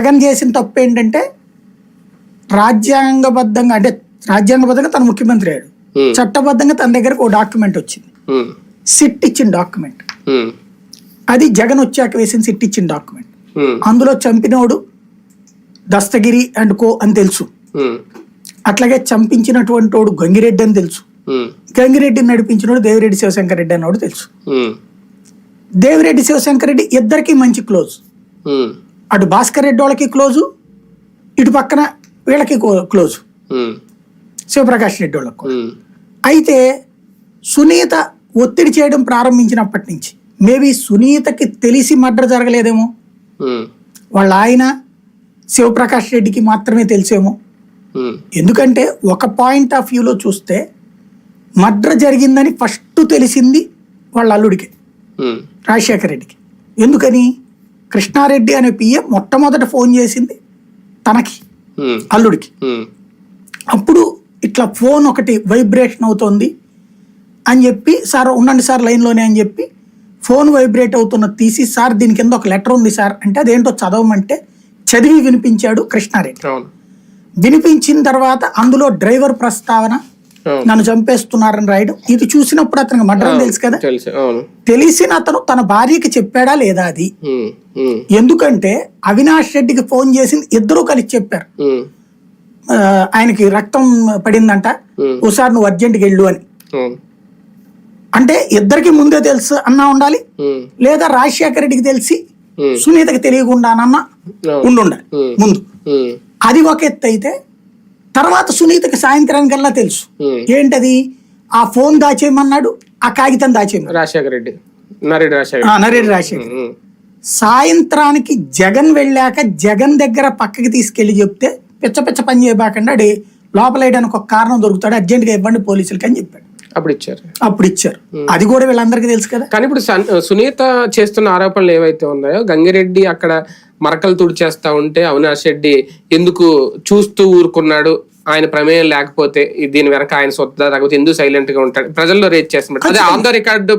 జగన్ చేసిన తప్పు ఏంటంటే రాజ్యాంగబద్ధంగా అంటే రాజ్యాంగబద్ధంగా తన ముఖ్యమంత్రి అయ్యాడు. చట్టబద్ధంగా తన దగ్గరకు ఒక డాక్యుమెంట్ వచ్చింది. సిట్ ఇచ్చిన డాక్యుమెంట్. అది జగన్ వచ్చాక వేసిన సిట్ ఇచ్చిన డాక్యుమెంట్. అందులో చంపినోడు దస్తగిరి అండ్ కో అని తెలుసు. అట్లాగే చంపించినటువంటి వాడు గంగిరెడ్డి అని తెలుసు. గంగిరెడ్డిని నడిపించినోడు దేవిరెడ్డి శివశంకర్ రెడ్డి అన్నోడు తెలుసు. దేవిరెడ్డి శివశంకర్ రెడ్డి ఇద్దరికి మంచి క్లోజ్. అటు భాస్కర్ రెడ్డి వాళ్ళకి క్లోజు ఇటు పక్కన వీళ్ళకి క్లోజ్. శివప్రకాష్ రెడ్డి వాళ్ళకు అయితే సునీత ఒత్తిడి చేయడం ప్రారంభించినప్పటి నుంచి మేబీ సునీతకి తెలిసి మర్డర్ జరగలేదేమో? వాళ్ళ ఆయన శివప్రకాష్ రెడ్డికి మాత్రమే తెలిసేమో? ఎందుకంటే ఒక పాయింట్ ఆఫ్ వ్యూలో చూస్తే మర్డర్ జరిగిందని ఫస్ట్ తెలిసింది వాళ్ళ అల్లుడికి రాజశేఖర రెడ్డికి. ఎందుకని? కృష్ణారెడ్డి అనే పిఏ మొట్టమొదట ఫోన్ చేసింది తనకి అల్లుడికి. అప్పుడు ఇట్లా ఫోన్ ఒకటి వైబ్రేషన్ అవుతోంది అని చెప్పి సార్ ఉండండి సార్ లైన్లోనే అని చెప్పి ఫోన్ వైబ్రేట్ అవుతున్నది తీసి సార్ దీని కింద ఒక లెటర్ ఉంది సార్. అంటే అదేంటో చదవమంటే చదివి వినిపించాడు కృష్ణారెడ్డి. వినిపించిన తర్వాత అందులో డ్రైవర్ ప్రస్తావన నన్ను చంపేస్తున్నారని రాయడం. ఇది చూసినప్పుడు అతనికి మర్డర్ అని తెలుసు కదా? తెలిసిన అతను తన భార్యకి చెప్పాడా లేదా అది? ఎందుకంటే అవినాష్ రెడ్డికి ఫోన్ చేసింది ఇద్దరూ కలిసి చెప్పారు. ఆయనకి రక్తం పడిందంట. ఓసారి నువ్వు అర్జెంట్కి వెళ్ళు అని. అంటే ఇద్దరికి ముందే తెలుసు అన్నా ఉండాలి లేదా రాజశేఖర రెడ్డికి తెలిసి సునీతకి తెలియకుండానన్నా ఉండుండాలి ముందు. అది ఒక ఎత్తు అయితే తర్వాత సునీతకి సాయంత్రానికల్లా తెలుసు. ఏంటది? ఆ ఫోన్ దాచేయమన్నాడు ఆ కాగితం దాచేయమన్నాడు. రాజశేఖర రెడ్డి. నరెడ్డి రాజశేఖర నరేంద్ర రాజశేఖర్ సాయంత్రానికి జగన్ వెళ్ళాక జగన్ దగ్గర పక్కకి తీసుకెళ్ళి చెప్తే పిచ్చ పిచ్చ పని చేయబాకండి అడి లోపల వేయడానికి ఒక కారణం దొరుకుతాడు అర్జెంట్గా ఇవ్వండి పోలీసులకి అని చెప్పాడు. అప్పుడు ఇచ్చారు అప్పుడు ఇచ్చారు అది కూడా వీళ్ళందరికీ తెలుసు కదా. కానీ ఇప్పుడు సన్- సునీత చేస్తున్న ఆరోపణలు ఏవైతే ఉన్నాయో గంగిరెడ్డి అక్కడ మరకలు తుడిచేస్తా ఉంటే అవినాష్ రెడ్డి ఎందుకు చూస్తూ ఊరుకున్నాడు? ఆయన ప్రమేయం లేకపోతే దీని వెనక ఆయన సొంత లేకపోతే ఎందుకు సైలెంట్గా ఉంటాడు. ప్రజల్లో రేట్ చేస్తున్నారు అదే ఆన్ ద రికార్డు